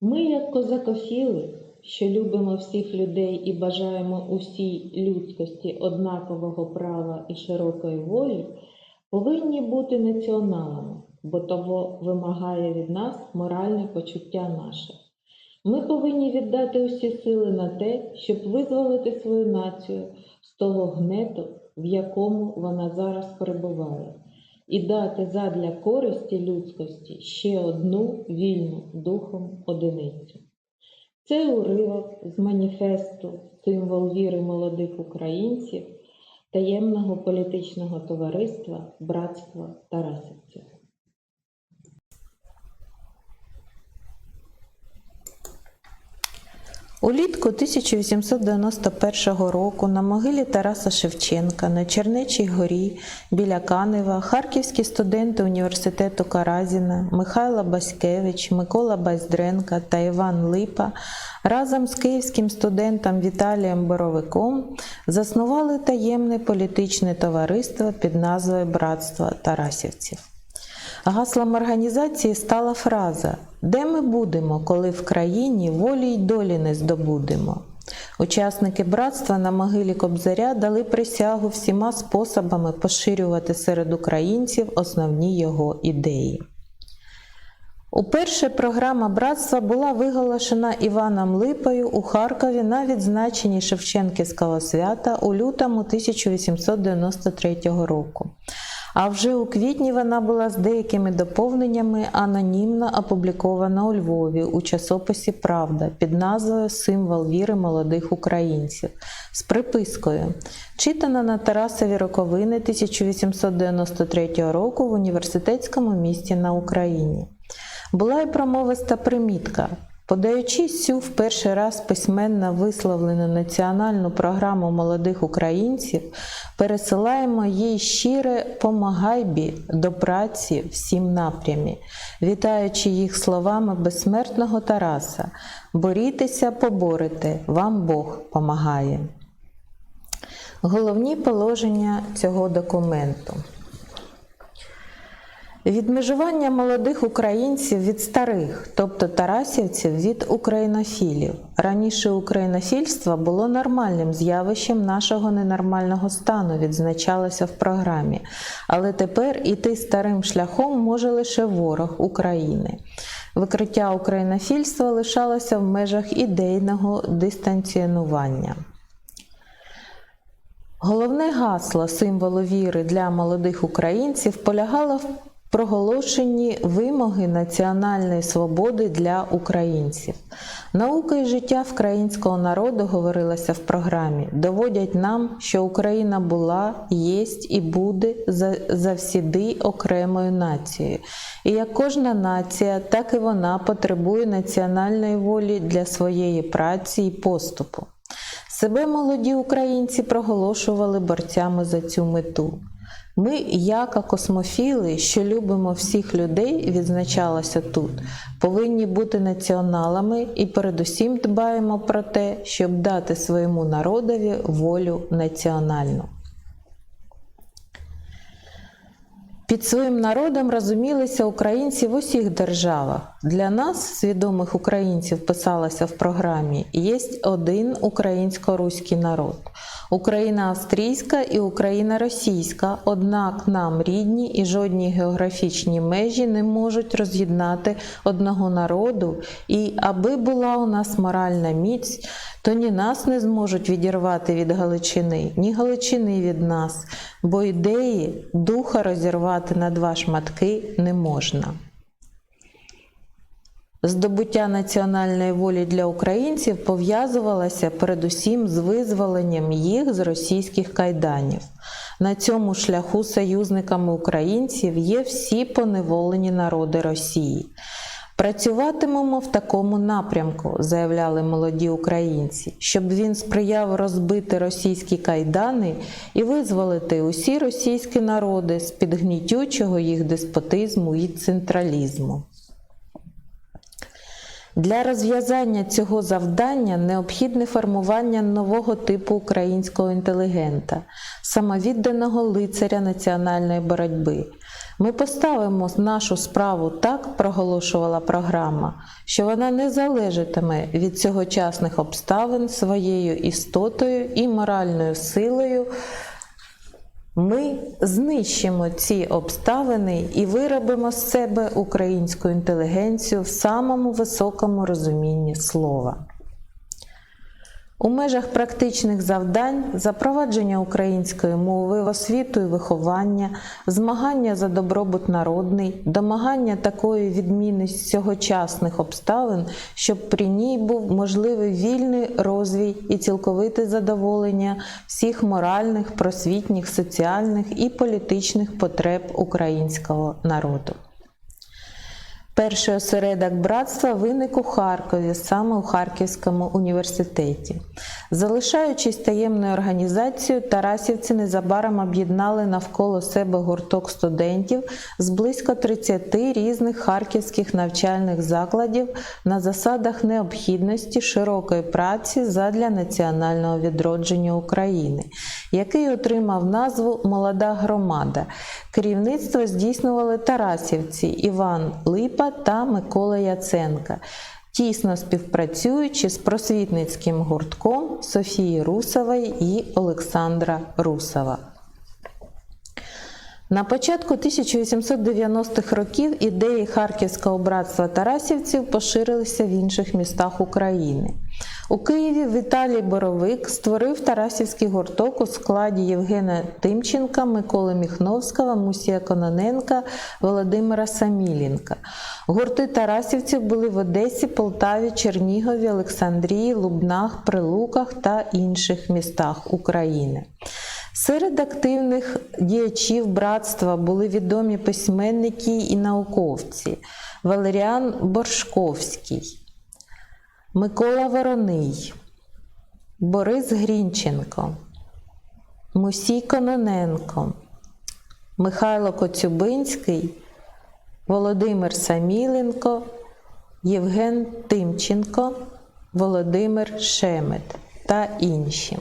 Ми, як козакофіли, що любимо всіх людей і бажаємо усій людськості однакового права і широкої волі, повинні бути націоналами, бо того вимагає від нас моральне почуття наше. Ми повинні віддати усі сили на те, щоб визволити свою націю з того гнету, в якому вона зараз перебуває, і дати задля користі людськості ще одну вільну духом одиницю. Це уривок з маніфесту Символ віри молодих українців таємного політичного товариства Братство Тарасівців. Улітку 1891 року на могилі Тараса Шевченка на Чернечій горі біля Канева харківські студенти університету Каразіна Михайло Баськевич, Микола Байздренка та Іван Липа разом з київським студентом Віталієм Боровиком заснували таємне політичне товариство під назвою Братство Тарасівців. Гаслом організації стала фраза Де ми будемо, коли в країні волі й долі не здобудемо. Учасники братства на могилі Кобзаря дали присягу всіма способами поширювати серед українців основні його ідеї. Уперше програма братства була виголошена Іваном Липою у Харкові на відзначенні Шевченківського свята у лютому 1893 року. А вже у квітні вона була з деякими доповненнями анонімно опублікована у Львові у часописі Правда під назвою Символ віри молодих українців з припискою, читана на Тарасові роковини 1893 року в університетському місті на Україні. Була й промовиста примітка. Подаючи цю в перший раз письменно висловлену національну програму молодих українців, пересилаємо їй щире помагайбі до праці всім напрямі, вітаючи їх словами безсмертного Тараса Борітеся, поборете, вам Бог помагає. Головні положення цього документу. Відмежування молодих українців від старих, тобто тарасівців від українофілів. Раніше українофільство було нормальним з'явищем нашого ненормального стану, відзначалося в програмі. Але тепер іти старим шляхом може лише ворог України. Викриття українофільства лишалося в межах ідейного дистанціонування. Головне гасло символу віри для молодих українців полягало в проголошенні вимоги національної свободи для українців. Наука і життя українського народу говорилося в програмі, доводять нам, що Україна була, єсть і буде завсіди окремою нацією. І як кожна нація, так і вона потребує національної волі для своєї праці і поступу. Себе молоді українці проголошували борцями за цю мету. Ми, яка космофіли, що любимо всіх людей, відзначалося тут, повинні бути націоналами і передусім дбаємо про те, щоб дати своєму народові волю національну. Під своїм народом розумілися українці в усіх державах. Для нас, свідомих українців, писалося в програмі: є один українсько-руський народ. Україна австрійська і Україна російська, однак нам рідні і жодні географічні межі не можуть роз'єднати одного народу, і аби була у нас моральна міць, то ні нас не зможуть відірвати від Галичини, ні Галичини від нас, бо ідеї духа розірвати на два шматки не можна. Здобуття національної волі для українців пов'язувалося передусім з визволенням їх з російських кайданів. На цьому шляху союзниками українців є всі поневолені народи Росії. Працюватимемо в такому напрямку, заявляли молоді українці, щоб він сприяв розбити російські кайдани і визволити усі російські народи з під гнітючого їх деспотизму і централізму. Для розв'язання цього завдання необхідне формування нового типу українського інтелігента, самовідданого лицаря національної боротьби. Ми поставимо нашу справу так, проголошувала програма, що вона не залежатиме від цьогочасних обставин своєю істотою і моральною силою. Ми знищимо ці обставини і виробимо з себе українську інтелігенцію в самому високому розумінні слова. У межах практичних завдань запровадження української мови в освіту і виховання, змагання за добробут народний, домагання такої відміни сьогочасних обставин, щоб при ній був можливий вільний розвій і цілковите задоволення всіх моральних, просвітніх, соціальних і політичних потреб українського народу. Перший осередок братства виник у Харкові, саме у Харківському університеті. Залишаючись таємною організацією, Тарасівці незабаром об'єднали навколо себе гурток студентів з близько 30 різних харківських навчальних закладів на засадах необхідності широкої праці задля національного відродження України, який отримав назву Молода громада. Керівництво здійснювали Тарасівці Іван Липа та Микола Яценка, тісно співпрацюючи з просвітницьким гуртком Софії Русової і Олександра Русова. На початку 1890-х років ідеї Харківського братства Тарасівців поширилися в інших містах України. У Києві Віталій Боровик створив Тарасівський гурток у складі Євгена Тимченка, Миколи Міхновського, Мусія Кононенка, Володимира Саміленка. Гурти Тарасівців були в Одесі, Полтаві, Чернігові, Олександрії, Лубнах, Прилуках та інших містах України. Серед активних діячів братства були відомі письменники і науковці Валеріан Боршковський, Микола Вороний, Борис Грінченко, Мусій Кононенко, Михайло Коцюбинський, Володимир Саміленко, Євген Тимченко, Володимир Шемет та інші.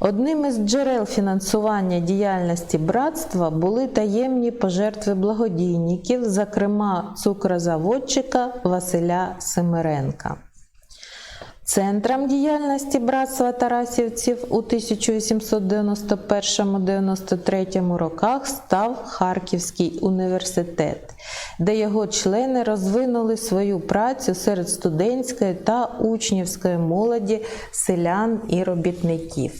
Одним із джерел фінансування діяльності братства були таємні пожертви благодійників, зокрема цукрозаводчика Василя Семеренка. Центром діяльності братства Тарасівців у 1891-93 роках став Харківський університет, де його члени розвинули свою працю серед студентської та учнівської молоді, селян і робітників.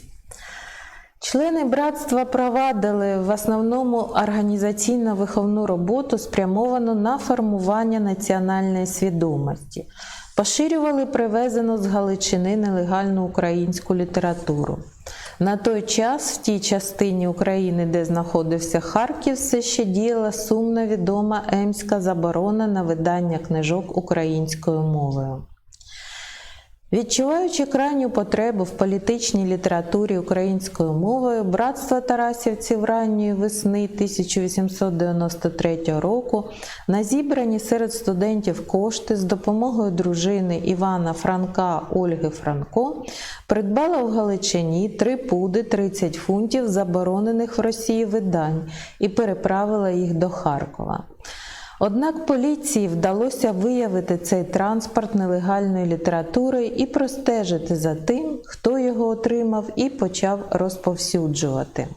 Члени братства провадили в основному організаційно-виховну роботу, спрямовану на формування національної свідомості, поширювали привезену з Галичини нелегальну українську літературу. На той час в тій частині України, де знаходився Харків, все ще діяла сумно відома емська заборона на видання книжок українською мовою. Відчуваючи крайню потребу в політичній літературі українською мовою, братство Тарасівців ранньої весни 1893 року на зібрані серед студентів кошти з допомогою дружини Івана Франка Ольги Франко придбало в Галичині три пуди 30 фунтів заборонених в Росії видань і переправила їх до Харкова. Однак поліції вдалося виявити цей транспорт нелегальної літератури і простежити за тим, хто його отримав і почав розповсюджувати.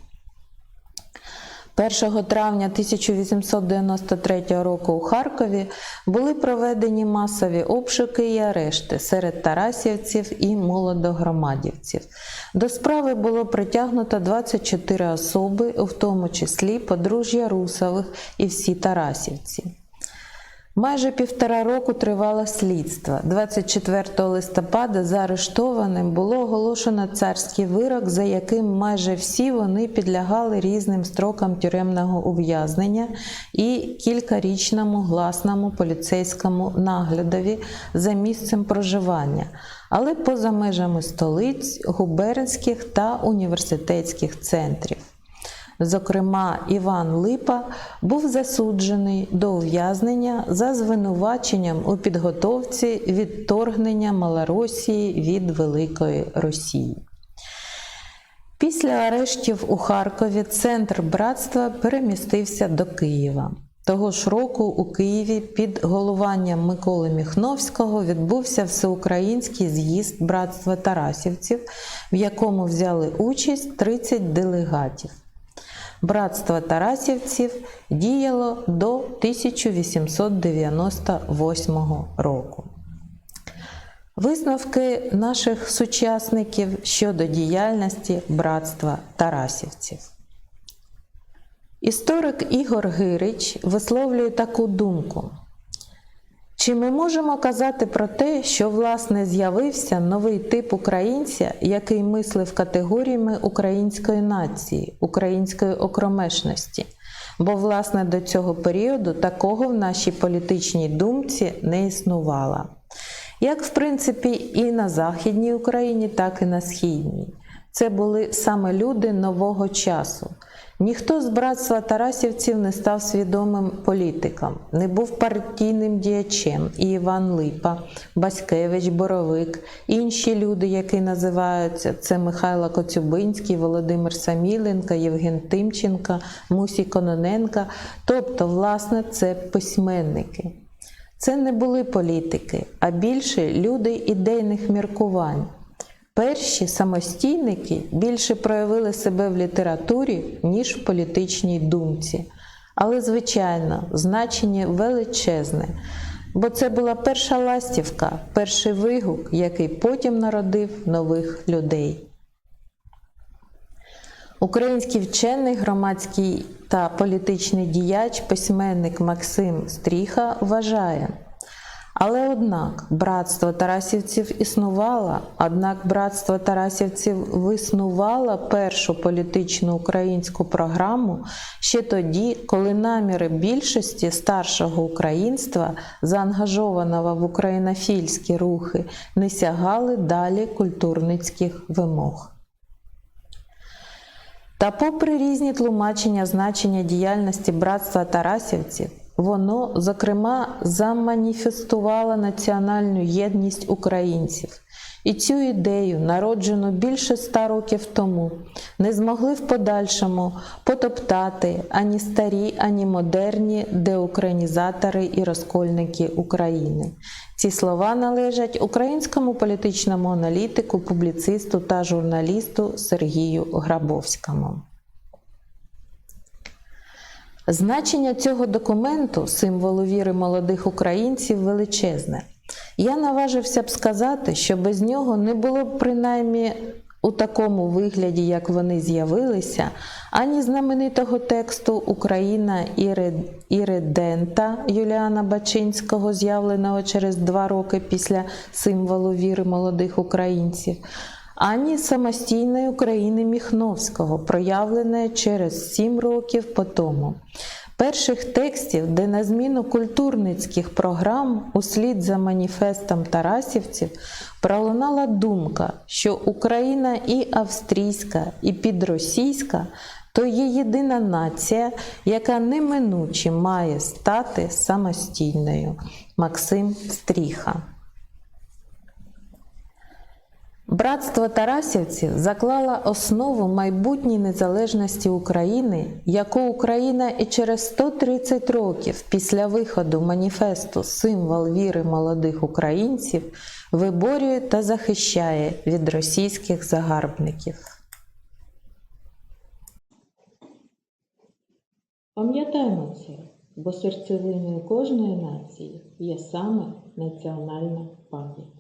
1 травня 1893 року у Харкові були проведені масові обшуки і арешти серед тарасівців і молодогромадівців. До справи було притягнуто 24 особи, в тому числі подружжя Русових і всі тарасівці. Майже півтора року тривало слідство. 24 листопада заарештованим було оголошено царський вирок, за яким майже всі вони підлягали різним строкам тюремного ув'язнення і кількарічному гласному поліцейському наглядові за місцем проживання, але поза межами столиць, губернських та університетських центрів. Зокрема, Іван Липа був засуджений до ув'язнення за звинуваченням у підготовці відторгнення Малоросії від Великої Росії. Після арештів у Харкові центр братства перемістився до Києва. Того ж року у Києві під головуванням Миколи Міхновського відбувся всеукраїнський з'їзд братства Тарасівців, в якому взяли участь 30 делегатів. Братство Тарасівців діяло до 1898 року. Висновки наших сучасників щодо діяльності братства Тарасівців. Історик Ігор Гирич висловлює таку думку. Чи ми можемо казати про те, що власне з'явився новий тип українця, який мислив категоріями української нації, української окромешності? Бо, власне, до цього періоду такого в нашій політичній думці не існувало. Як, в принципі, і на Західній Україні, так і на Східній. Це були саме люди нового часу. Ніхто з братства Тарасівців не став свідомим політиком, не був партійним діячем. І Іван Липа, Баськевич, Боровик, інші люди, які називаються, це Михайло Коцюбинський, Володимир Саміленко, Євген Тимченко, Мусій Кононенко. Тобто, власне, це письменники. Це не були політики, а більше люди ідейних міркувань. Перші самостійники більше проявили себе в літературі, ніж в політичній думці. Але, звичайно, значення величезне, бо це була перша ластівка, перший вигук, який потім народив нових людей. Український вчений, громадський та політичний діяч, письменник Максим Стріха вважає. Але однак братство Тарасівців існувало, однак братство Тарасівців виснувало першу політичну українську програму ще тоді, коли наміри більшості старшого українства, заангажованого в українофільські рухи, не сягали далі культурницьких вимог. Та, попри різні тлумачення значення діяльності братства Тарасівців, воно, зокрема, заманіфестувало національну єдність українців. І цю ідею, народжену більше ста років тому, не змогли в подальшому потоптати ані старі, ані модерні деукраїнізатори і розкольники України. Ці слова належать українському політичному аналітику, публіцисту та журналісту Сергію Грабовському. Значення цього документу, символу віри молодих українців, величезне. Я наважився б сказати, що без нього не було б принаймні у такому вигляді, як вони з'явилися, ані знаменитого тексту Україна Іридента Юліана Бачинського, з'явленого через два роки після символу віри молодих українців, ані самостійної України Міхновського, проявленої через сім років по тому. Перших текстів, де на зміну культурницьких програм, услід за маніфестом Тарасівців, пролунала думка, що Україна і австрійська, і підросійська то є єдина нація, яка неминуче має стати самостійною. Максим Стріха. Братство Тарасівців заклало основу майбутньої незалежності України, яку Україна і через 130 років після виходу маніфесту Символ віри молодих українців виборює та захищає від російських загарбників. Пам'ятаємо це, бо серцевиною кожної нації є саме національна пам'ять.